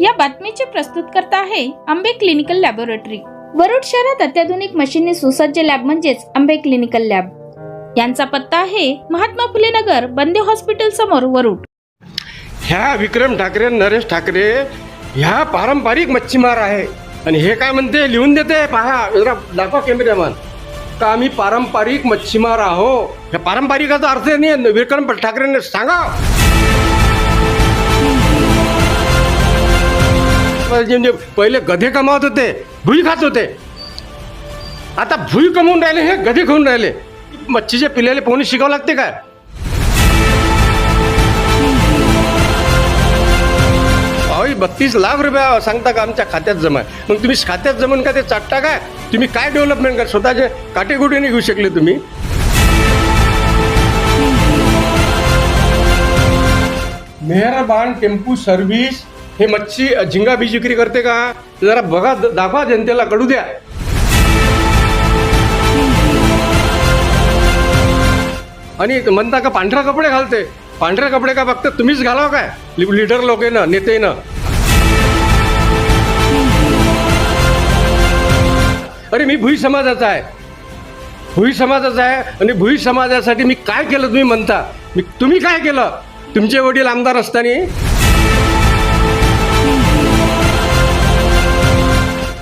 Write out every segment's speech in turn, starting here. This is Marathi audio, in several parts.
या बातमीचे प्रस्तुतकर्ता आहे आंबे क्लिनिकल लॅबोरेटरी. वरुड शहरात अत्याधुनिक मशीनने सुसज्ज लॅब म्हणजेच आंबे क्लिनिकल लॅब. यांचा पत्ता आहे महात्मा फुले नगर बंदे हॉस्पिटल समोर वरुड. ह्या विक्रम ठाकरे नरेश ठाकरे ह्या पारंपरिक मच्छीमार आहे. आणि हे काय म्हणते? लिहून देते. पहा जरा दाखवा कॅमेरामॅन का आम्ही पारंपरिक मच्छीमार आहो? ह्या पारंपरिकाचा अर्थ नाही. विक्रम ठाकरेने सांगा. म्हणजे पहिले गधे कमावत होते भुई खात होते. आता भुई कमवून राहिले हे गधे खाऊन राहिले. मच्छीच्या पिल्याले पोहणे शिकावं लागते काय? अहो बत्तीस लाख रुपया सांगता का आमच्या खात्यात जमा आहे. मग तुम्ही खात्यात जमून का ते चाटता काय? तुम्ही काय डेव्हलपमेंट करा? स्वतःचे काटेकुटीने घेऊ शकले तुम्ही. मेहरबान टेम्पू सर्व्हिस हे मच्छी झिंगा बीज विक्री करते का? ते जरा बघा दाखवा जनतेला कडू द्या. आणि म्हणता का पांढरा कपडे घालते. पांढरे कपडे का फक्त तुम्हीच घालाव काय? लिडर लोक नेते नेतेनं. अरे मी भुई समाजाचा आहे. भुई समाजाचा आहे आणि भुई समाजासाठी मी काय केलं तुम्ही म्हणता? मी तुम्ही काय केलं? तुमचे वडील आमदार असताना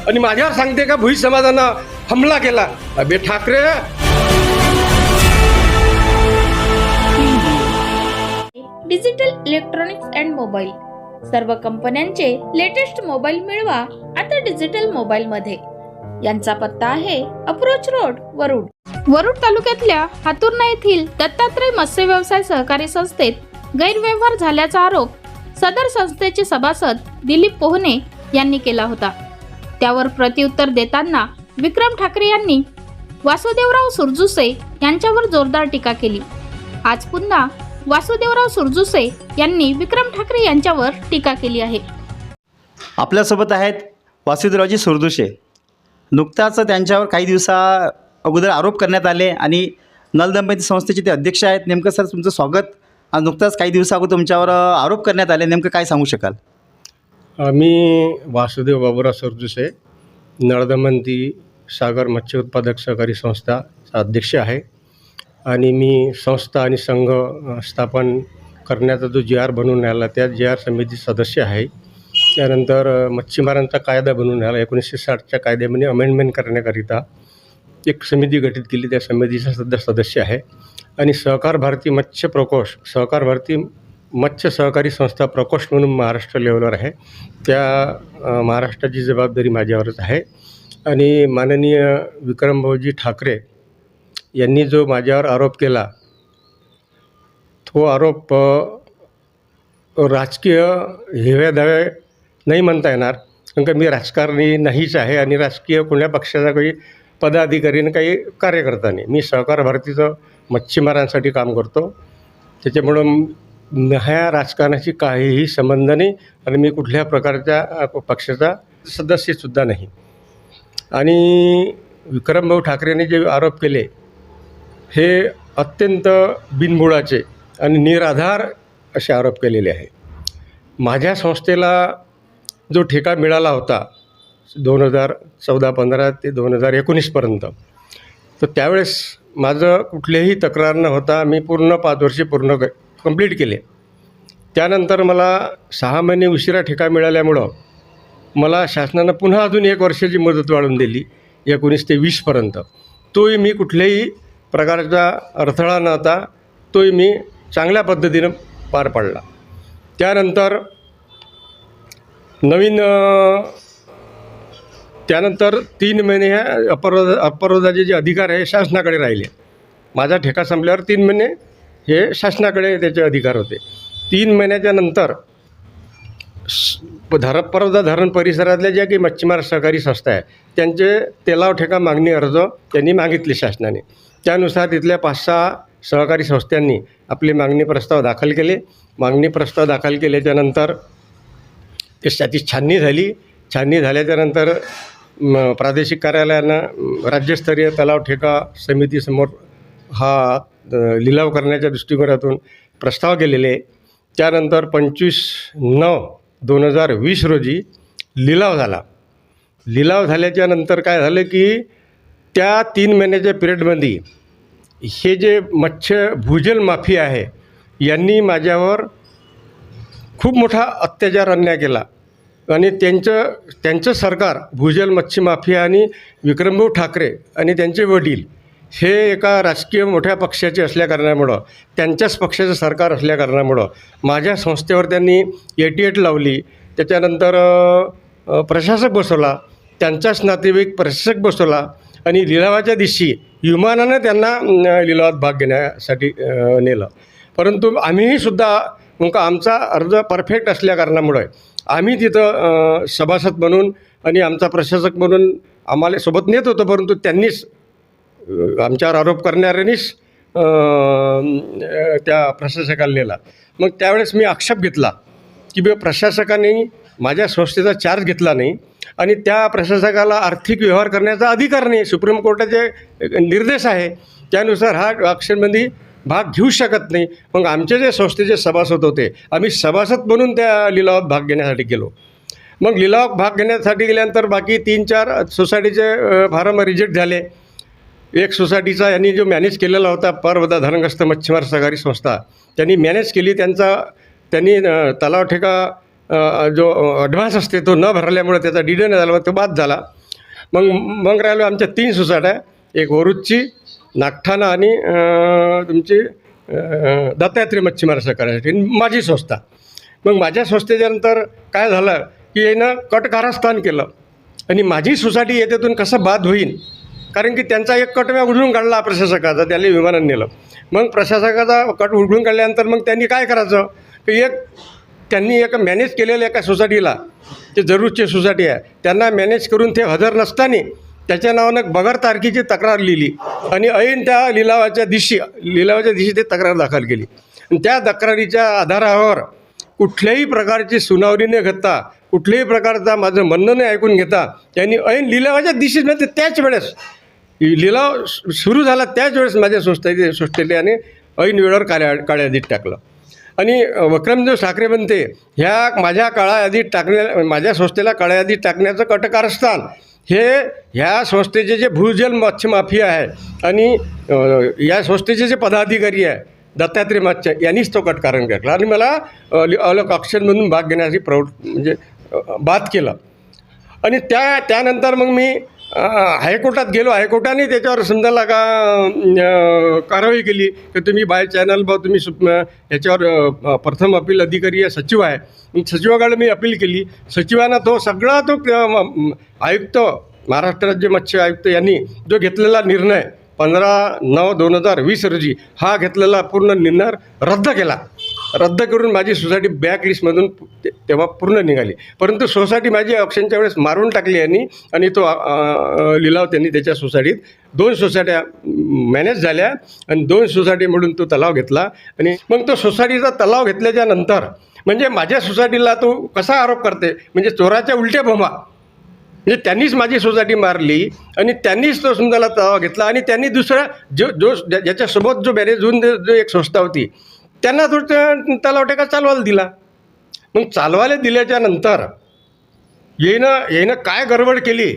आणि माझ्यावर सांगते का भुई समाजानं हमला केला. अबे Thackeray! Digital electronics and mobile सर्व कंपन्यांचे लेटेस्ट मोबाईल मिळवा आता डिजिटल मोबाईल मध्ये. यांचा पत्ता आहे अप्रोच रोड वरुड. वरुड तालुक्यातल्या हातुर्णा येथील दत्तात्रय मत्स्य व्यवसाय सहकारी संस्थेत गैरव्यवहार झाल्याचा आरोप सदर संस्थेचे सभासद दिलीप पोहने यांनी केला होता. त्यावर प्रत्युत्तर देताना विक्रम ठाकरे यांनी वासुदेवराव सुरजुसे यांच्यावर जोरदार टीका केली. आज पुन्हा वासुदेवराव सुरजुसे यांनी विक्रम ठाकरे यांच्यावर टीका केली आहे. आपल्यासोबत आहेत वासुदेवरावजी सुरदुशे नुकताच त्यांच्यावर काही दिवसा अगोदर आरोप करण्यात आले आणि नलदंपती संस्थेचे ते अध्यक्ष आहेत. नेमकं सर तुमचं स्वागत. आणि नुकताच काही दिवसाअगोदर तुमच्यावर आरोप करण्यात आले. नेमकं काय सांगू शकाल? आम्ही वासुदेव बाबुराव सरजुसे नळदमंती सागर मत्स्य उत्पादक सहकारी संस्थाचा अध्यक्ष आहे. आणि मी संस्था आणि संघ स्थापन करण्याचा जो जी आर बनवून आला त्या जी आर समिती सदस्य आहे. त्यानंतर मच्छीमारांचा कायदा बनवून आला एकोणीसशे साठच्या कायद्यामध्ये अमेंडमेंट करण्याकरिता एक समिती गठीत केली त्या समितीचा सध्या सदस्य आहे. आणि सहकार भारती मत्स्य प्रकोष्ठ सहकार भारती मत्स्य सहकारी संस्था प्रकोष्ठ म्हणून महाराष्ट्र लेवलवर आहे. त्या महाराष्ट्राची जबाबदारी माझ्यावरच आहे. आणि माननीय विक्रमभाऊजी ठाकरे यांनी जो माझ्यावर आरोप केला तो आरोप राजकीय हिव्यादावे नाही म्हणता येणार. कारण का मी राजकारणी नाहीच आहे आणि राजकीय कोण्या पक्षाचा काही पदाधिकारी आणि काही कार्यकर्ता नाही. मी सहकार भारतीचं मच्छीमारांसाठी काम करतो. त्याच्यामुळं ह्या राजकारणाशी काहीही संबंध नाही आणि मी कुठल्या प्रकारच्या पक्षाचा सदस्यसुद्धा नाही. आणि विक्रमभाऊ ठाकरेंनी जे आरोप केले हे अत्यंत बिनबुडाचे आणि निराधार असे आरोप केलेले आहे माझ्या संस्थेला जो ठेका मिळाला होता दोन हजार चौदा पंधरा ते दोन हजार एकोणीसपर्यंत तर त्यावेळेस माझं कुठलेही तक्रार न होता मी पूर्ण पाच वर्षे पूर्ण कंप्लीट केले. त्यानंतर मला सहा महिने उशिरा ठेका मिळाल्यामुळं मला शासनानं पुन्हा अजून एक वर्षाची मदत वाढवून दिली एकोणीस ते वीसपर्यंत तोही मी कुठल्याही प्रकारचा अडथळा न आता तोही मी चांगल्या पद्धतीनं पार पाडला. त्यानंतर नवीन त्यानंतर तीन महिने ह्या अपरोध अपरोधाचे जे अधिकार आहे शासनाकडे राहिले. माझा ठेका संपल्यावर तीन महिने हे शासनाकडे त्याचे अधिकार होते. तीन महिन्याच्या नंतर धर परदा धरण परिसरातल्या ज्या काही मच्छीमार सहकारी संस्था आहे त्यांचे तेलाव ठेका मागणी अर्ज त्यांनी मागितले शासनाने. त्यानुसार तिथल्या पाच सहा सहकारी संस्थांनी आपले मागणी प्रस्ताव दाखल केले. मागणी प्रस्ताव दाखल केल्याच्यानंतर ते त्याची छाननी झाली. छाननी झाल्याच्यानंतर प्रादेशिक कार्यालयानं राज्यस्तरीय तलाव ठेका समितीसमोर हा लिलाव करण्याच्या दृष्टिकोनातून प्रस्ताव केलेले त्यानंतर पंचवीस नऊ दोन हजार वीस रोजी लिलाव झाला. लिलाव झाल्याच्यानंतर काय झालं की त्या तीन महिन्याच्या पिरियडमध्ये हे जे मत्स्य भूजल माफी आहे यांनी माझ्यावर खूप मोठा अत्याचार अन्याय केला. आणि त्यांचं त्यांचं सरकार भूजल मच्छी माफिया आणि विक्रमभाऊ ठाकरे आणि त्यांचे वडील हे एका राजकीय मोठ्या पक्षाचे असल्याकारणामुळं त्यांच्याच पक्षाचं सरकार असल्याकारणामुळं माझ्या संस्थेवर त्यांनी एटीएट लावली. त्याच्यानंतर प्रशासक बसवला त्यांचाच नातेवाईक प्रशासक बसवला आणि लिलावाच्या दिवशी विमानानं त्यांना लिलावात भाग घेण्यासाठी नेलं. परंतु आम्हीही सुद्धा मग आमचा अर्ज परफेक्ट असल्याकारणामुळे आम्ही तिथं सभासद म्हणून आणि आमचा प्रशासक म्हणून आम्हाला सोबत नेत होतो परंतु त्यांनीच आमच्यावर आरोप करणाऱ्यांनीच त्या प्रशासकाला नेला. मग त्यावेळेस मी आक्षेप घेतला की बी प्रशासकाने माझ्या संस्थेचा चार्ज घेतला नाही आणि त्या प्रशासकाला आर्थिक व्यवहार करण्याचा अधिकार नाही. सुप्रीम कोर्टाचे निर्देश आहे. त्यानुसार हा ॲक्शनमध्ये भाग घेऊ शकत नाही. मग आमचे जे संस्थेचे सभासद होते आम्ही सभासद म्हणून त्या लिलावात भाग घेण्यासाठी गेलो. मग लिलावात भाग घेण्यासाठी गेल्यानंतर बाकी तीन चार सोसायटीचे अ, फारम रिजेक्ट झाले. एक सोसायटीचा यांनी जो मॅनेज केलेला होता परवदा धरणग्रस्त मच्छीमार सहकारी संस्था त्यांनी मॅनेज केली त्यांचा त्यांनी तलाव ठेका जो ॲडव्हान्स असते तो न भरल्यामुळे त्याचा डिडे न झाला तो बाद झाला. मग मग राहिलो आमच्या तीन सोसायट्या एक वरुचची नागठाणा आणि तुमची अ, दत्तात्रय मच्छीमार सहकार्यासाठी माझी संस्था. मग माझ्या संस्थेच्यानंतर काय झालं की यानं कट कारस्थान केलं. आणि माझी सोसायटी याच्यातून कसं बाद होईल कारण की त्यांचा एक कट मी उघडून काढला प्रशासकाचा त्याला विमानात नेलं. मग प्रशासकाचा कट उघडून काढल्यानंतर मग त्यांनी काय करायचं? की एक त्यांनी एक मॅनेज केलेल्या एका सोसायटीला ते जरूरची सोसायटी आहे त्यांना मॅनेज करून ते हजर नसताना त्याच्या नावानं बगर तारखेची तक्रार लिहिली आणि ऐन त्या लिलावाच्या दिवशी लिलावाच्या दिवशी ते तक्रार दाखल केली. आणि त्या तक्रारीच्या आधारावर कुठल्याही प्रकारची सुनावणी न घेता कुठल्याही प्रकारचा माझं म्हणणं नाही ऐकून घेता त्यांनी ऐन लिलावाच्या दिवशीच म्हणजे त्याच वेळेस लिलाव सुरू झाला त्याच वेळेस माझ्या संस्थेचे संस्थेने आणि ऐन वेळेवर काळ्या काळ्या यादीत टाकलं. आणि वक्रमदेव साखरे म्हणते ह्या माझ्या काळा यादीत टाकण्या माझ्या संस्थेला काळ्या यादीत टाकण्याचं कटकारस्थान. हे ह्या संस्थेचे जे भूजल मत्स्यमाफी आहे आणि या संस्थेचे जे पदाधिकारी आहे दत्तात्रय मत्स्य यांनीच तो कटकारण घेतला आणि मला अ, लि- अलग ऑप्शनमधून भाग घेण्यासाठी प्रौ म्हणजे बाद केलं. आणि त्या त्यानंतर मग मी हायकोर्टात गेलो. हायकोर्टाने त्याच्यावर समजायला का कारवाई केली? की तुम्ही बाय चॅनल बा तुम्ही याच्यावर प्रथम अपील अधिकारी आहे सचिव आहे. सचिवाकडे मी अपील केली. सचिवानं तो सगळा तो आयुक्त महाराष्ट्र राज्य मत्स्य आयुक्त यांनी जो घेतलेला निर्णय पंधरा नऊ दोन हजार वीस रोजी हा घेतलेला पूर्ण निर्णय रद्द केला. रद्द करून माझी सोसायटी बॅक लिस्टमधून तेव्हा पूर्ण निघाली. परंतु सोसायटी माझी ऑप्शनच्या वेळेस मारून टाकली यांनी आणि तो लिलाव त्यांनी त्याच्या सोसायटीत दोन सोसायट्या मॅनेज झाल्या आणि दोन सोसायटी म्हणून तो तलाव घेतला आणि मग तो सोसायटीचा तलाव घेतल्याच्या नंतर म्हणजे माझ्या सोसायटीला तो कसा आरोप करते? म्हणजे चोराच्या उलट्या भोमा म्हणजे त्यांनीच माझी सोसायटी मारली आणि त्यांनीच तो समजाला तलाव घेतला आणि त्यांनी दुसरा जो जो ज्या- ज्याच्यासोबत जो मॅनेज होऊन जो एक संस्था होती त्यांना तो त्या तलाव टेका चालवायला दिला. मग चालवायला दिल्याच्या नंतर येईनं येईनं काय गडबड केली.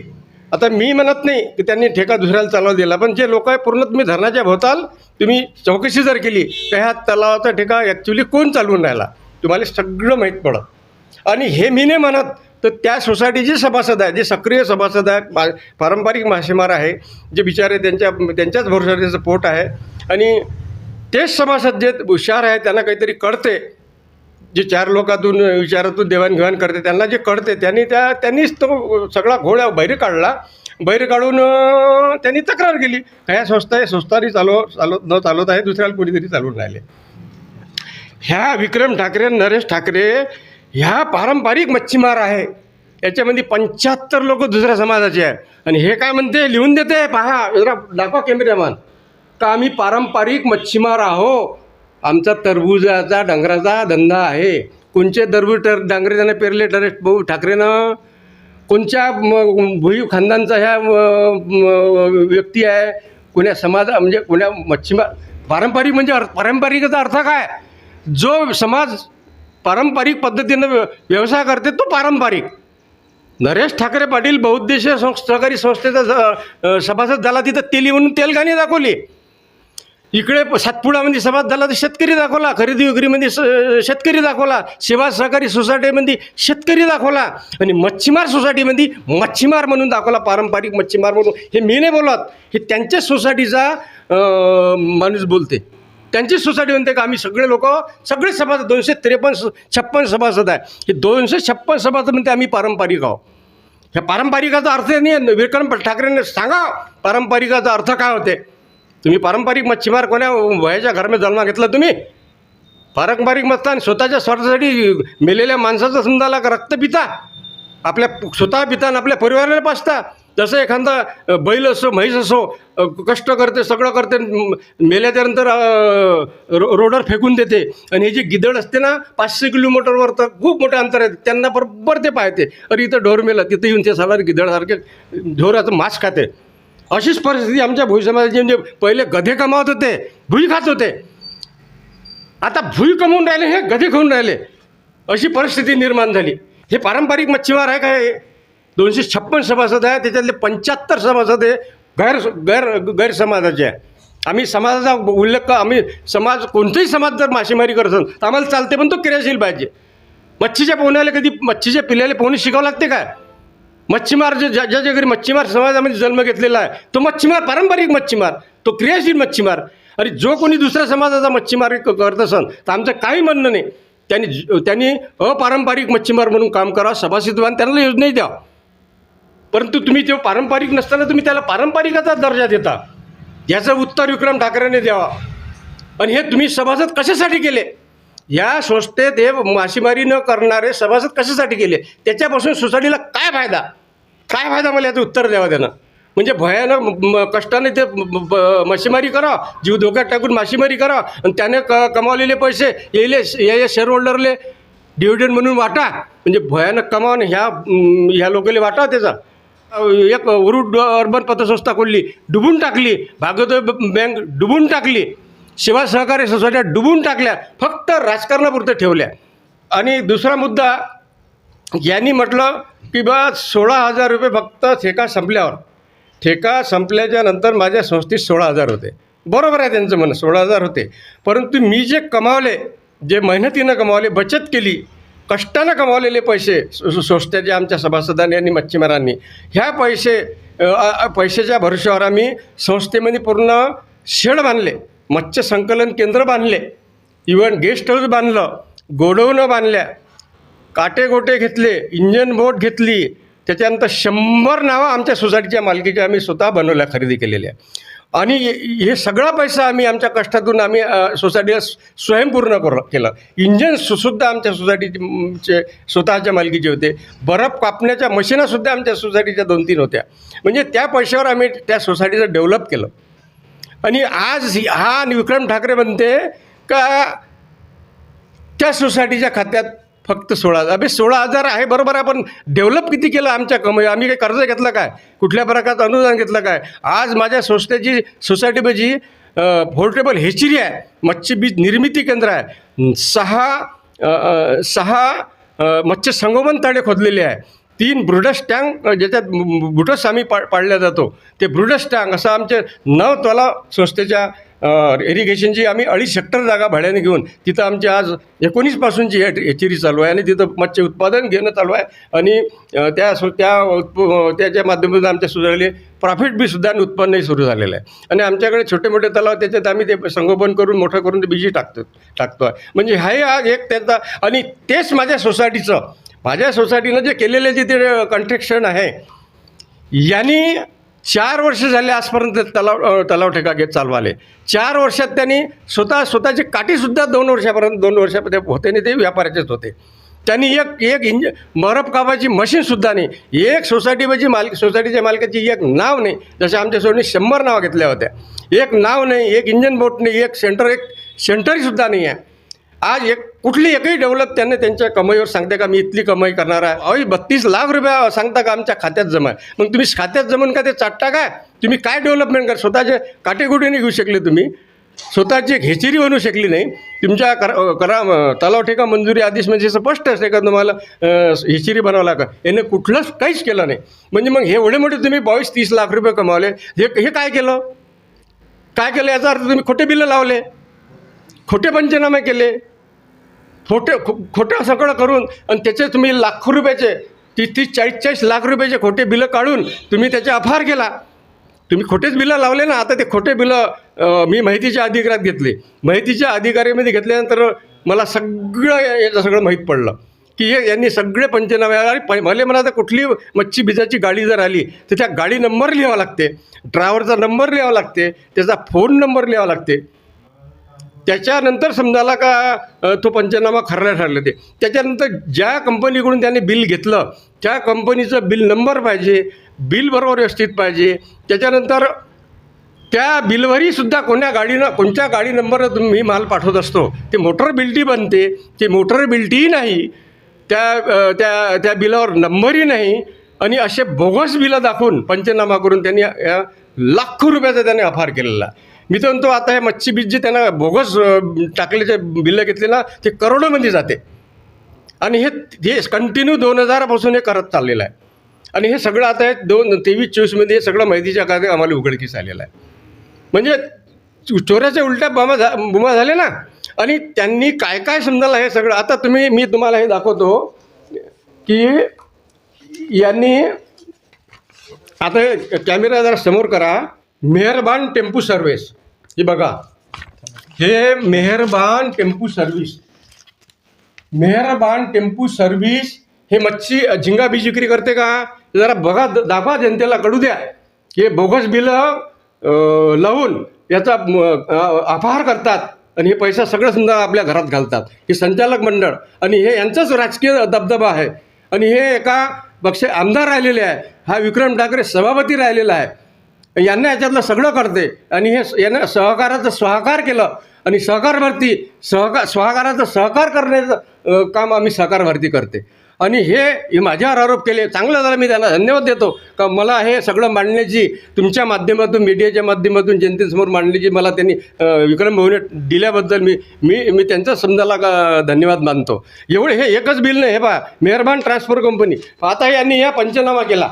आता मी म्हणत नाही की त्यांनी ठेका दुसऱ्याला चालवायला दिला पण जे लोक आहे पूर्ण तुम्ही धरणाच्या भोवताल तुम्ही चौकशी जर केली तर ह्या तलावाचा ठेका ॲक्च्युली कोण चालवून राहिला? तुम्हाला सगळं माहीत पडत आणि हे मी नाही म्हणत तर त्या सोसायटीचे सभासद आहे जे सक्रिय सभासद आहे मा पारंपरिक मासेमार आहे जे बिचारे त्यांच्या त्यांच्याच भरोशाचं पोट आहे. आणि तेच सभासद जे हुशार आहे त्यांना काहीतरी कळते. जे चार लोकातून विचारातून देवाणघेवाण करते त्यांना जे कळते त्यांनी त्या त्यांनीच तो सगळा घोड्या बैर काढला. बैर काढून त्यांनी तक्रार केली. ह्या संस्था आहे संस्थानी चालव चालव न चालवत आहे दुसऱ्याला कोणीतरी चालवून राहिले. ह्या विक्रम ठाकरे नरेश ठाकरे ह्या पारंपरिक मच्छीमार आहे. याच्यामध्ये पंच्याहत्तर लोक दुसऱ्या समाजाचे आहे. आणि हे काय म्हणते? लिहून देते पहा. जरा दाखवा कॅमेरामॅन का आम्ही पारंपरिक मच्छीमार आहो आमचा तरबुजाचा डांगराचा धंदा आहे. कोणचे तरबूज टर डांगरे पेरले टरेश भाऊ ठाकरेनं? कोणच्या भुई खानदानचा ह्या म- व्यक्ती आहे? कोण्या समाजा म्हणजे कोण्या मच्छीमार पारंपरिक म्हणजे अर्थ पारंपरिकचा अर्थ काय? जो समाज पारंपरिक पद्धतीनं व्य- व्यवसाय करते तो पारंपरिक. नरेश ठाकरे पाटील बहुउद्देशीय सं सहकारी संस्थेचा ज- सभासद झाला तिथं तेली म्हणून तेलगाणी दाखवली. इकडे प- सातपुडामध्ये सभासद झाला तर शेतकरी दाखवला खरेदी विक्रीमध्ये स शेतकरी दाखवला सेवा सहकारी सोसायटीमध्ये शेतकरी दाखवला आणि मच्छीमार सोसायटीमध्ये मच्छीमार म्हणून दाखवला पारंपरिक मच्छीमार म्हणून. हे मी नाही बोलत. हे त्यांच्याच सोसायटीचा माणूस बोलते. त्यांचीच सोसायटी म्हणते का आम्ही सगळे लोक सगळे सभासद दोनशे त्रेपन्न छप्पन सभासद आहे. हे दोनशे छप्पन सभासद म्हणते आम्ही पारंपरिक आहोत. ह्या पारंपरिकाचा अर्थ नाही विक्रम ठाकरेंनी सांगा पारंपरिकाचा अर्थ काय होते? तुम्ही पारंपरिक मच्छीमार कोण्या? वयाच्या घरामध्ये जन्मा घेतला तुम्ही? पारंपरिक मस्तान स्वतःच्या स्वार्थासाठी मेलेल्या माणसाचा समजाला लाग रक्त पिता. आपल्या स्वतः पिता आणि आपल्या परिवाराला पाचता जसं एखादा बैल असो म्हैस असो कष्ट करते सगळं करते मेल्याच्यानंतर रो रोडवर फेकून देते. आणि हे जे गिदड असते ना पाचशे किलोमीटरवर तर खूप मोठं अंतर आहे. त्यांना बरोबर ते पाहते. अरे इथं ढोर मेलं तिथं येऊन ते साला गिदडसारखे ढोराचं मांस खाते. अशीच परिस्थिती आमच्या भुई समाजाची. म्हणजे पहिले गधे कमावत होते भुई खात होते. आता भुई कमवून राहिले हे गधे खाऊन राहिले. अशी परिस्थिती निर्माण झाली. हे पारंपरिक मच्छीमार आहे काय दोनशे छप्पन सभासद आहे त्याच्यातले पंच्याहत्तर सभासद हे गैर गैर गैरसमाजाचे आहे. आम्ही समाजाचा उल्लेख आम्ही समाज कोणताही समाज जर मासेमारी करत असेल तर आम्हाला चालते पण तो क्रियाशील पाहिजे. मच्छीच्या पोहण्याला कधी मच्छीच्या पिल्याला पोहणे शिकावं लागते काय? मच्छीमार जे ज्या ज्या घरी मच्छीमार समाजामध्ये जन्म घेतलेला आहे तो मच्छीमार पारंपरिक मच्छीमार तो क्रियाशील मच्छीमार. आणि जो कोणी दुसऱ्या समाजाचा मच्छीमार क- करत असन तर आमचं काही म्हणणं नाही. त्यांनी त्यांनी अपारंपरिक मच्छीमार म्हणून काम करावं सभासद व्हा त्यांना योजनाही द्या परंतु तुम्ही ते पारंपरिक नसताना तुम्ही त्याला पारंपरिकाचा दर्जा देता. याचं उत्तर विक्रम ठाकरेने द्यावा. आणि हे तुम्ही सभासद कशासाठी केले? या संस्थेत हे मासेमारी न करणारे सभासद कशासाठी केले? त्याच्यापासून सोसायटीला काय फायदा? काय फायदा मला याचं उत्तर द्यावं त्यानं? म्हणजे भयानक कष्टाने ते मासेमारी करा जीव धोक्यात टाकून मासेमारी करा आणि त्याने क कमावलेले पैसे येले या शेअर होल्डरले डिव्हिडंड म्हणून वाटा. म्हणजे भयानक कमावून ह्या ह्या लोकांना वाटा त्याचा. एक उरुड अर्बन पतसंस्था खोलली डुबून टाकली भागवत बँक डुबून टाकली सेवा सहकारी सोसायट्या डुबून टाकल्या फक्त राजकारणापुरतं ठेवल्या. आणि दुसरा मुद्दा यांनी म्हटलं की बा सोळा हजार रुपये फक्त ठेका संपल्यावर. ठेका संपल्याच्या नंतर माझ्या संस्थेत सोळा हजार होते. बरोबर आहे त्यांचं म्हणणं सोळा हजार होते. परंतु मी जे कमावले जे मेहनतीनं कमावले बचत केली कष्टानं कमावलेले पैसे सो- आमच्या सभासदांनी आणि मच्छीमारांनी ह्या पैसे पैशाच्या भरोश्यावर आम्ही संस्थेमध्ये पूर्ण शेड बांधले मत्स्य संकलन केंद्र बांधले इवन गेस्ट हाऊस बांधलं गोडवणं बांधल्या काटे गोटे घेतले इंजन बोट घेतली त्याच्यानंतर शंभर नावं आमच्या सोसायटीच्या मालकीच्या आम्ही स्वतः बनवल्या खरेदी केलेल्या. आणि हे- सगळा पैसा आम्ही आमच्या कष्टातून आम्ही सोसायटीला स्वयंपूर्ण कर केलं. इंजन सुसुद्धा आमच्या सोसायटीचे स्वतःच्या मालकीचे होते. बर्फ कापण्याच्या मशीनासुद्धा आमच्या सोसायटीच्या दोन तीन होत्या. म्हणजे त्या पैशावर आम्ही त्या सोसायटीचं डेव्हलप केलं. आणि आज हा विक्रम ठाकरे म्हणते का त्या सोसायटीच्या खात्यात फक्त सोळा हजार. अभि सोळा हजार आहे बरोबर आहे पण डेव्हलप किती केलं आमच्या कमाई आम्ही काही कर्ज घेतलं काय? कुठल्या प्रकारचं अनुदान घेतलं काय? आज माझ्या संस्थेची सोसायटीमध्ये पोर्टेबल हेचिरी आहे मच्छी बीज निर्मिती केंद्र आहे. सहा सहा मत्स्य संगोपन तळे खोदलेले आहे. तीन ब्रुडस टँक ज्याच्यात बु- बुटस आम्ही पा पाडल्या जातो. ते ब्रुडस टँक असं आमचे नव तलाव संस्थेच्या इरिगेशनची आम्ही अडीच हेक्टर जागा भाड्याने घेऊन तिथं आमची आज एकोणीसपासूनची हे हेचेरी चालू आहे आणि तिथं मत्स्य उत्पादन घेणं चालू आहे. आणि त्या त्या उत्प त्याच्या माध्यमातून आमच्या सुधारले प्रॉफिट बी सुद्धा आणि उत्पन्नही सुरू झालेलं आहे. आणि आमच्याकडे छोटे मोठे तलाव त्याच्यात आम्ही ते संगोपन करून मोठं करून ते बीजी टाकतो टाकतो आहे. म्हणजे हाही आज एक त्याचा आणि तेच माझ्या सोसायटीचं माझ्या सोसायटीनं जे केलेले जे ते कन्स्ट्रक्शन आहे यांनी चार वर्ष झाले आजपर्यंत तलाव तलाव ठेका घेत चालवाले. चार वर्षात त्यांनी स्वतः स्वतःचे काठीसुद्धा दोन वर्षापर्यंत दोन वर्षापर्यंत होते आणि ते व्यापाराचेच होते. त्यांनी एक एक इंज मरप कापाची मशीनसुद्धा नाही. एक सोसायटीची मालक सोसायटीच्या मालकाची एक नाव नाही. जसे आमच्या सोडणी शंभर नावं घेतल्या होत्या. एक नाव नाही एक इंजन बोट नाही एक सेंटर एक सेंटरसुद्धा नाही आहे. आज एक कुठली एकही डेव्हलप त्यांनी त्यांच्या कमाईवर सांगते का मी इथली कमाई करणार आहे? अहो बत्तीस लाख रुपया सांगता का आमच्या खात्यात जमा आहे? मग तुम्ही खात्यात जमून का ते चाटता काय? तुम्ही काय डेव्हलपमेंट करा? स्वतःचे काटेकुटीने घेऊ शकले तुम्ही. स्वतःची एक हेचेरी बनू शकली नाही. तुमच्या कर करा तलाव ठेका मंजुरी आदेश म्हणजे स्पष्ट असते का तुम्हाला? हिचिरी बनवा बनवला याने कुठलंच काहीच केलं नाही. म्हणजे मग हे एवढे मोठे तुम्ही बावीस तीस लाख रुपये कमावले. हे हे काय केलं? काय केलं? याचा अर्थ तुम्ही खोटे बिलं लावले. खोटे पंचनामे केले. खोटे खो खोटं सगळं करून आणि त्याचे तुम्ही लाखो रुपयाचे तीस तीस चाळीस चाळीस लाख रुपयाचे खोटे बिलं काढून तुम्ही त्याचे अफार केला. तुम्ही खोटेच बिलं लावले ना आता ते खोटे बिलं मी माहितीच्या अधिकारात घेतले. माहितीच्या अधिकारीमध्ये घेतल्यानंतर मला सगळं याचं सगळं माहीत पडलं. की हे यांनी सगळे पंचनामे आणि प भले मला आता कुठली मच्छी बिजाची गाडी जर आली तर त्या गाडी नंबर लिहावा लागते. ड्रायव्हरचा नंबर लिहावा लागते. त्याचा फोन नंबर लिहावा लागते. त्याच्यानंतर समजायला का तो पंचनामा खरला ठरलं ते. त्याच्यानंतर ज्या कंपनीकडून त्याने बिल घेतलं त्या कंपनीचं बिल नंबर पाहिजे बिल बरोबर व्यवस्थित पाहिजे. त्याच्यानंतर त्या बिलवरही सुद्धा कोण्या गाडीनं कोणत्या गाडी नंबरनं तुम्ही माल पाठवत असतो ते मोटर बिल्टी बनते. ते मोटर बिल्टीही नाही. त्या त्या त्या बिलावर नंबरही नाही. आणि असे बोगस बिलं दाखवून पंचनामा करून त्यांनी या लाखो रुपयाचा त्याने अफार केलेला. आहे. मी तर म्हणतो आता हे मच्छी बीज जे त्यांना बोगस टाकलेचे बिल्लं घेतले ना ते करोडोमध्ये जाते. आणि हे हे कंटिन्यू दोन हजारापासून हे करत चाललेलं आहे. आणि हे सगळं आता हे दोन तेवीस चोवीसमध्ये हे सगळं माहितीच्या कागद आम्हाला उघडकीस आलेलं आहे. म्हणजे चोऱ्याच्या उलट्या बामा झा बुमा झाले ना. आणि त्यांनी काय काय समजायला हे सगळं आता तुम्ही मी तुम्हाला हे दाखवतो की यांनी आता कॅमेरा जरा समोर करा मेहरबान टेम्पू सर्व्हिस. हे बघा. हे Meherban tempo service. Meherban tempo service हे मच्छी झिंगा बीज विक्री करते का? जरा बघा द- दाखवा जनतेला कळू द्या. हे बोगस बिलं लावून याचा अपहार करतात आणि हे पैसा सगळं समजा आपल्या घरात घालतात. हे संचालक मंडळ आणि हे यांचाच राजकीय दबदबा आहे. आणि हे एका पक्ष आमदार राहिलेले आहे. हा विक्रम ठाकरे सभापती राहिलेला आहे. यांना याच्यातलं सगळं करते. आणि हे यानं सहकाराचं सहकार केलं. आणि सहकार भरती सहकार सहकाराचं सहकार करण्याचं काम आम्ही सहकार भरती करते. आणि हे हे माझ्यावर आरोप केले. चांगलं झालं. मी त्यांना धन्यवाद देतो. का मला हे सगळं मांडण्याची तुमच्या माध्यमातून मीडियाच्या माध्यमातून जनतेसमोर मांडण्याची मला त्यांनी विक्रम भवने दिल्याबद्दल मी मी मी त्यांचा समजाला का धन्यवाद मानतो. एवढे हे एकच बिल नाही. हे पहा मेहरबान ट्रान्सफर कंपनी. आता यांनी या पंचनामा केला.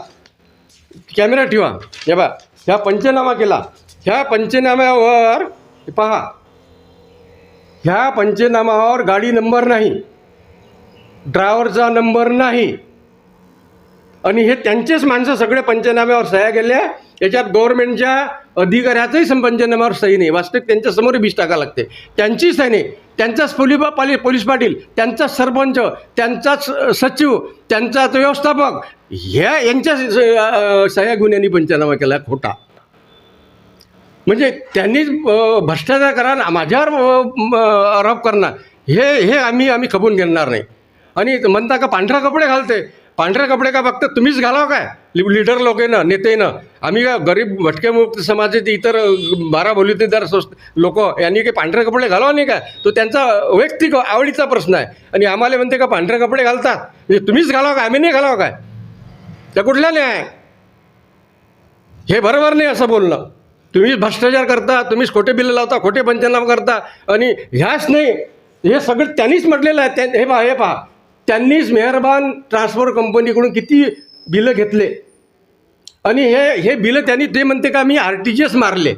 कॅमेरा ठेवा. हे बा ह्या पंचनामा केला. ह्या पंचनाम्यावर पहा. ह्या पंचनामावर गाडी नंबर नाही. ड्रायव्हरचा नंबर नाही. आणि हे त्यांचेच माणसं सगळे पंचनाम्यावर सह्या गेल्या याच्यात गव्हर्नमेंटच्या अधिकाऱ्याचंही सं- सही नाही. वास्तविक त्यांच्यासमोर बीज टाका लागते. त्यांची सही नाही. त्यांचाच पोलीस पाली पोलीस पाटील त्यांचाच सरपंच त्यांचाच सचिव त्यांचाच व्यवस्थापक ह्या यांच्या सह्या गुन्ह्यांनी पंचनामा केला खोटा. म्हणजे त्यांनी भ्रष्टाचार करा माझ्यावर आरोप करणार हे हे आम्ही आम्ही खपून घेणार नाही. आणि म्हणता का पांढरा कपडे घालते? पांढरे कपडे का फक्त? तुम्हीच घालावं काय? लिडर लीडर लोकेनं नेतेनं. आम्ही का गरीब भटकेमुक्त समाजाचे इतर बारा बोलीतेदार लोक यांनी काही पांढरे कपडे घालावं नाही काय? तो त्यांचा वैयक्तिक आवडीचा प्रश्न आहे. आणि आम्हाला म्हणते का पांढरे कपडे घालतात. म्हणजे तुम्हीच घालावं काय? आम्ही नाही घालावं काय? त्या कुठल्या न्याय? हे बरोबर नाही असं बोलणं. तुम्हीच भ्रष्टाचार करता तुम्हीच खोटे बिलं लावता खोटे पंचनामा करता. आणि ह्याच नाही हे सगळं त्यांनीच म्हटलेलं आहे. त्या हे पहा हे पहा. त्यांनीच मेहरबान ट्रान्सफर कंपनीकडून किती बिलं घेतले. आणि हे हे बिलं त्यांनी ते म्हणते का मी आर टी जी एस मारले.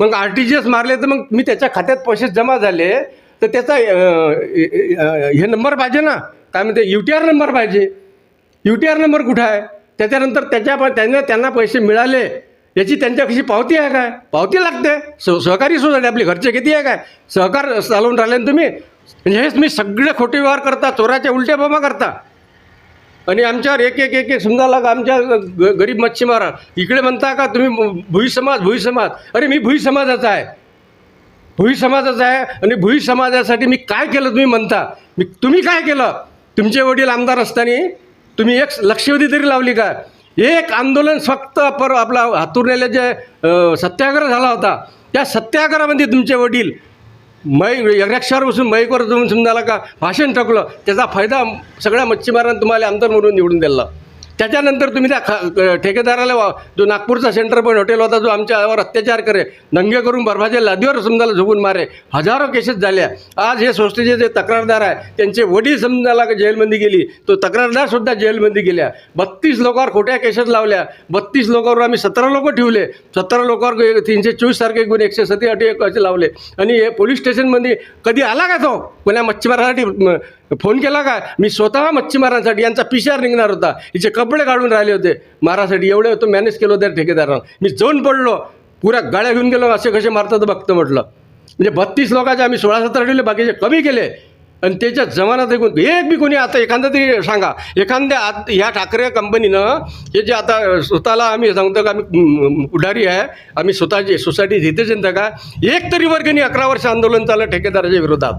मग आर टी जी एस मारले तर मग मी त्याच्या खात्यात पैसे जमा झाले. तर त्याचा हे नंबर पाहिजे ना. काय म्हणते यू टी आर नंबर पाहिजे. यू टी आर नंबर कुठं आहे? त्याच्यानंतर त्याच्या त्यांना त्यांना पैसे मिळाले. याची त्यांच्या कशी पावती आहे काय? पावती लागते. स सहकारी सोसायटी आपली घरचे किती आहे काय? सहकार चालवून राहिले ना तुम्ही. म्हणजे हेच मी सगळे खोटे व्यवहार करता चोराच्या उलट्या बोमा करता. आणि आमच्यावर एक एक एक एक समजा लागा आमच्या ग गरीब मच्छीमार इकडे म्हणता का तुम्ही भुई समाज भुई समाज? अरे मी भुई समाजाचा आहे. भुई समाजाचा आहे आणि भुई समाजासाठी मी काय केलं तुम्ही म्हणता? मी तुम्ही काय केलं? तुमचे वडील आमदार असताना तुम्ही एक लक्षवेधी तरी लावली का? एक आंदोलन फक्त पर आपला हातुरण्याला जे सत्याग्रह झाला होता. त्या सत्याग्रहामध्ये तुमचे वडील मै यक्षावर बसून मैकवर जाऊन समजायला का भाषण टाकलं? त्याचा फायदा सगळ्या मच्छीमारांना तुम्हाला आमदार म्हणून निवडून दिला. त्याच्यानंतर तुम्ही त्या ख ठेकेदाराला वा- जो नागपूरचा सेंटर पॉईंट हॉटेल होता जो आमच्यावर अत्याचार करे नंगे करून बर्फाच्या लादीवर समजाला झोपून मारे हजारो केसेस झाल्या आज हे संस्थेचे जे तक्रारदार आहे त्यांचे वडील समजाला जेलमध्ये गेली तो तक्रारदारसुद्धा जेलमध्ये गेल्या. बत्तीस लोकांवर खोट्या केसेस लावल्या. बत्तीस लोकांवर आम्ही सतरा लोक ठेवले. सतरा लोकांवर तीनशे चोवीस सारखे गुन्हे एकशे सती अटी एक असे लावले. आणि हे पोलीस स्टेशनमध्ये कधी आला का तो? कोणा मच्छीमारासाठी फोन केला का? मी स्वतः मच्छीमारांसाठी यांचा पिशार निघणार होता. हिचे कपडे काढून राहिले होते. मारासाठी एवढे होतं मॅनेज केलं होतं ठेकेदारानं. मी जाऊन पडलो. पुऱ्या गाड्या घेऊन गेलो असे कसे मारतात बघतं म्हटलं. म्हणजे बत्तीस लोकांचे आम्ही सोळा सतरा ठेवले बाकीचे कमी केले. आणि त्याच्या जमान्यात एकूण एक बी कोणी आता एखादा तरी सांगा. एखाद्या आत ह्या ठाकरे कंपनीनं हे जे आता स्वतःला आम्ही सांगतो का आम्ही म, पुढारी आहे. आम्ही स्वतःची सोसायटी जिथे जनता का एक तरी वर्गणी अकरा वर्ष आंदोलन चाललं ठेकेदाराच्या विरोधात.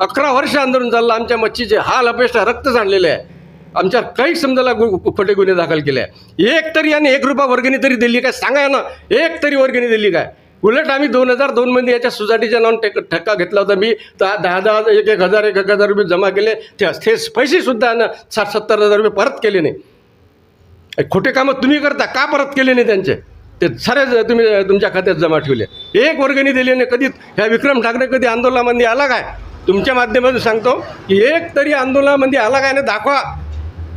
अकरा वर्ष आंदोलन चाललं आमच्या मच्छीचे हाल अपेष्टा रक्त सांडलेले आहे. आमच्या काही समजायला गु खोटे गुन्हे दाखल केले आहे. एक तरी आणि एक रुपया वर्गणी तरी दिली काय? सांगा ना एक तरी वर्गणी दिली काय? उलट आम्ही दोन हजार दोनमध्ये याच्या सोसायटीच्या नावाने टेक ठक्का घेतला होता. मी दहा दहा दहा एक एक हजार एक एक हजार रुपये जमा केले. ते ते पैसेसुद्धा ना साठ सत्तर हजार रुपये परत केले नाही. खोटे कामं तुम्ही करता का परत केले नाही त्यांचे? ते सारे तुम्ही तुमच्या खात्यात जमा ठेवले. एक वर्गणी दिली नाही. कधी ह्या विक्रम ठाकरे कधी आंदोलनामध्ये आला काय? तुमच्या माध्यमातून सांगतो की एक तरी आंदोलनामध्ये आला काय ना दाखवा.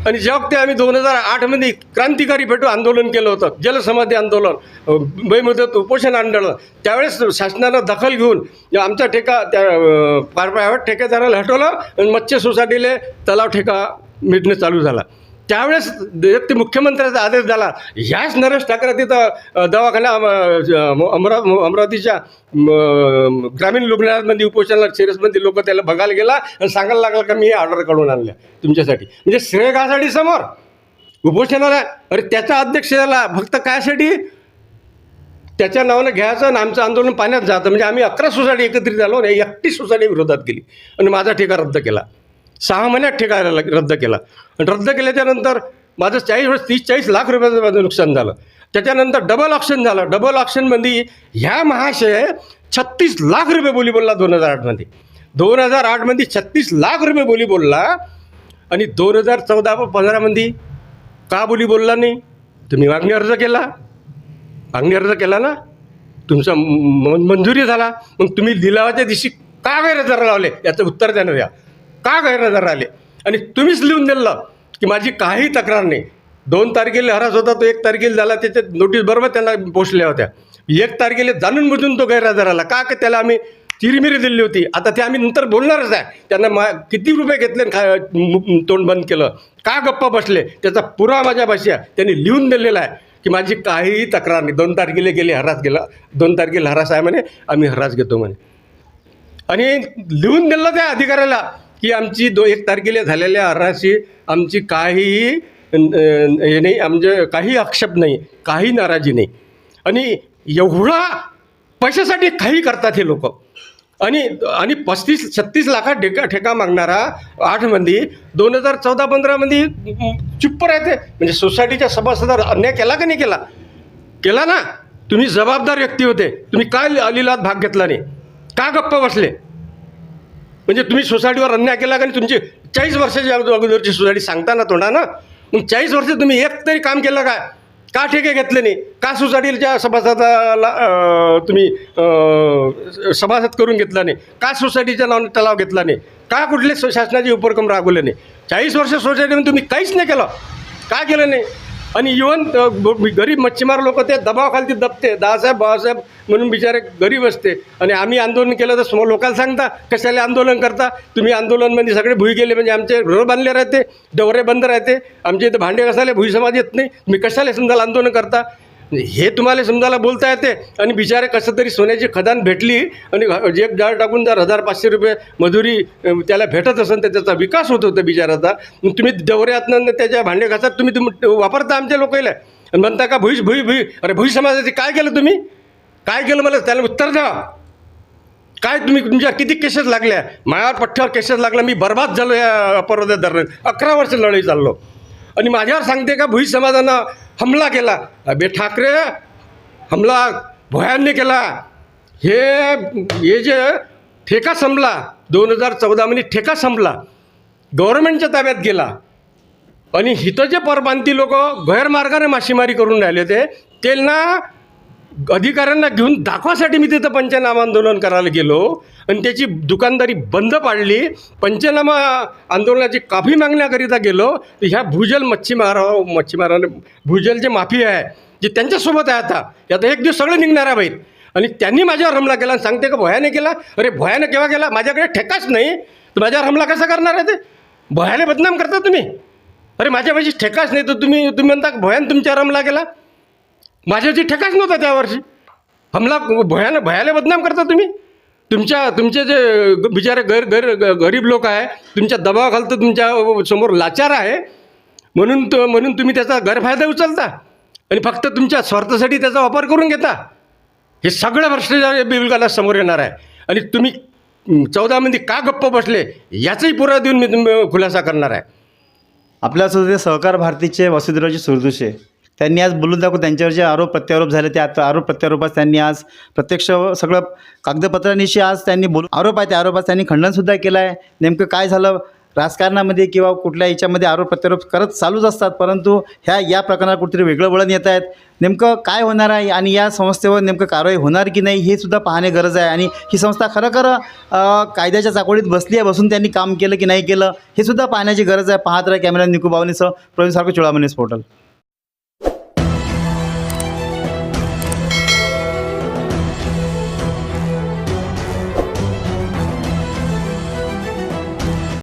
आणि जग ते आम्ही दोन हजार आठमध्ये क्रांतिकारी भेटू आंदोलन केलं होतं जलसमाधी आंदोलन बेमुदत उपोषण आंदोलन त्यावेळेस शासनानं दखल घेऊन आमचा ठेका त्या प्रायव्हेट ठेकेदाराला हटवलं आणि मत्स्य सोसायटीले तलाव ठेका मिटणं चालू झाला. त्यावेळेस ते मुख्यमंत्र्याचा आदेश झाला ह्याच नरेश ठाकरे तिथं दवाखाना अमरा अमरावतीच्या ग्रामीण रुग्णालयामध्ये उपोषणाला सिरियसमध्ये लोक त्याला बघायला गेला आणि सांगायला लागला का मी हे ऑर्डर काढून आणल्या तुमच्यासाठी. म्हणजे श्रेय कासाठी समोर. उपोषणाला अरे त्याचा अध्यक्ष झाला फक्त कायसाठी? त्याच्या नावानं घ्यायचं आणि आमचं आंदोलन पाण्यात जातं. म्हणजे आम्ही अकरा सोसायटी एकत्रित झालो आणि एकटी सोसायटी विरोधात गेली आणि माझा ठेका रद्द केला. सहा महिन्यात ठेकायला र- रद्द केला. आणि रद्द केल्याच्यानंतर माझं चाळीस वर्ष तीस चाळीस लाख रुपयाचं माझं नुकसान झालं. त्याच्यानंतर डबल ऑप्शन झालं. डबल ऑप्शनमध्ये ह्या महाशय छत्तीस लाख रुपये बोली बोलला दोन हजार आठमध्ये दोन हजार आठमध्ये छत्तीस लाख रुपये बोली बोलला आणि दोन हजार चौदा पंधरामध्ये का बोली बोलला नाही? तुम्ही मागणी अर्ज केला. मागणी अर्ज केला ना? तुमचा म- मंजुरी झाला. मग तुम्ही लिलावाच्या दिवशी का गैरहजर लावले? याचं उत्तर द्या द्या का गैरहजर राहिले? आणि तुम्हीच लिहून दिलं की माझी काही तक्रार नाही. दोन तारखेला हरास होता तो एक तारखेला झाला त्याच्यात नोटीस बरोबर त्यांना पोचल्या होत्या. एक तारखेला जाणून बुजून तो गैरहजर आला. का की त्याला आम्ही चिरीमिरी दिली होती? आता ते आम्ही नंतर बोलणारच आहे. त्यांना मा किती रुपये घेतले आणि खा तोंड बंद केलं? का गप्पा बसले? त्याचा पुरा माझ्या भाषी आहे. त्यांनी लिहून दिलेला आहे की माझी काहीही तक्रार नाही. दोन तारखेला गेले हरास गेला. दोन तारखेला हरास आहे म्हणे आम्ही हरास घेतो म्हणे. आणि लिहून दिलं त्या अधिकाऱ्याला. की आमची दो एक तारखेला झालेल्या हराशी आमची काहीही हे नाही आमचे काही आक्षेप नाही काही नाराजी नाही. आणि एवढा पैशासाठी काही करतात हे लोक. आणि आणि पस्तीस छत्तीस लाखात ठेका ठेका मागणारा आठमध्ये दोन हजार चौदा पंधरामध्ये चुप्प राहते. म्हणजे सोसायटीच्या सभासदार अन्याय केला का नाही केला? केला ना. तुम्ही जबाबदार व्यक्ती होते. तुम्ही काय अलिलात भाग घेतला नाही? का गप्प बसले? म्हणजे तुम्ही सोसायटीवर अन्याय केला का? तुमची चाळीस वर्षाच्या अगोदर- अगोदरची सोसायटी सांगता ना मग चाळीस वर्ष तुम्ही एक तरी काम केलं काय का ठेके घेतले नाही? का सोसायटीच्या सभासदाला तुम्ही सभासद करून घेतला नाही? का सोसायटीच्या नावाने तलाव घेतला नाही? का कुठले शासनाचे उपक्रम राबवले नाही? चाळीस वर्ष सोसायटीमध्ये तुम्ही काहीच नाही केलं. का केलं नाही? आणि इवन गरीब मच्छीमार लोक ते दबावाखाली दबते. दासाहेब बाबासाहेब म्हणून बिचारे गरीब असते. आणि आम्ही आंदोलन केलं तर समोर लोकांना सांगता कशाला आंदोलन करता? तुम्ही आंदोलनमध्ये सगळे भुई गेले म्हणजे आमचे घर बांधले राहते डवरे बंद राहते आमचे इथं भांडे कसाले भुई समाज येत नाही. तुम्ही कशाला समजाल आंदोलन करता? हे तुम्हाला समजायला बोलता येते. आणि बिचारे कसं तरी सोन्याची खदान भेटली आणि एक जाळ टाकून जर हजार पाचशे रुपये मजुरी त्याला भेटत असेल तर त्याचा विकास होत होता बिचाराचा. तुम्ही दौऱ्यातनं त्याच्या भांडे घासात तुम्ही तुम्ही वापरता आमच्या लोकांना आणि म्हणता का भुई भुई भुई अरे भुई समाजाचे काय केलं तुम्ही? काय केलं मला? त्याला उत्तर द्या. काय तुम्ही तुमच्या किती केसेस लागल्या? मायावर पठ्ठ्यावर केसेस लागल्या मी बर्बाद झालो या अपराधात धरण अकरा वर्ष लढाई चाललो. आणि माझ्यावर सांगते का भुई समाजानं हमला केला. अबे ठाकरे हमला भोयांनी केला. हे हे जे ठेका संपला दोन हजार चौदामध्ये ठेका संपला गव्हर्नमेंटच्या ताब्यात गेला. आणि हिथं जे परप्रांती लोक गैरमार्गाने मासेमारी करून राहिले होते त्यांना अधिकाऱ्यांना घेऊन दाखवासाठी मी तिथं पंचनामा आंदोलन करायला गेलो. आणि त्याची दुकानदारी बंद पाडली. पंचनामा आंदोलनाची काफी मागण्याकरिता गेलो. तर ह्या भूजल मच्छीमारा मच्छीमाराने भूजल जे माफी आहे जे त्यांच्यासोबत आहे आता आता एक दिवस सगळं निघणार आहे बाईत आणि त्यांनी माझ्यावर हमला केला आणि सांगते का भयाने केला? अरे भयाने केव्हा केला? माझ्याकडे ठेकाच नाही. तर माझ्यावर हमला कसा करणार आहे ते? भयाने बदनाम करता तुम्ही. अरे माझ्यापाशी ठेकाच नाही तर तुम्ही तुम्ही म्हणता भयान तुमच्यावर हमला केला? माझ्याची ठेकाच नव्हता त्या वर्षी हमला भयान भयाला बदनाम करता तुम्ही? तुमच्या तुमचे जे ग- बिचारे गैर गैर ग- गरीब लोक आहे तुमच्या दबावाखालतं तुमच्यासमोर लाचार आहे म्हणून त म्हणून तुम्ही त्याचा गैरफायदा उचलता आणि फक्त तुमच्या स्वार्थासाठी त्याचा वापर करून घेता. हे सगळं भ्रष्टाचार बिलगाला समोर येणार आहे. आणि तुम्ही चौदामध्ये का गप्प बसले याचाही पुरावा देऊन मी तुम खुलासा करणार आहे. आपल्यासोबत सहकार भारतीचे वसुधराजी सुरदुशे त्यांनी आज बोलून दाखवून त्यांच्यावर जे आरोप प्रत्यारोप झाले. ते आता आरोप प्रत्यारोपास त्यांनी आज प्रत्यक्ष सगळं कागदपत्रांनिशी आज त्यांनी बोलून आरोप आहे त्या आरोपास त्यांनी खंडनसुद्धा केलं आहे नेमकं काय झालं? राजकारणामध्ये किंवा कुठल्या याच्यामध्ये आरोप प्रत्यारोप करत चालूच असतात परंतु ह्या या प्रकरणात कुठेतरी वेगळं वळण येत आहेत. नेमकं काय होणार आहे आणि या संस्थेवर नेमकं कारवाई होणार की नाही हे सुद्धा पाहणे गरज आहे. आणि ही संस्था खरं कायद्याच्या चाकोळीत बसली आहे बसून त्यांनी काम केलं की नाही केलं हे सुद्धा पाहण्याची गरज आहे. पाहत राहा कॅमेरा निकू बावनीसह प्रवीण सारखं चोळामनीस पोर्टल.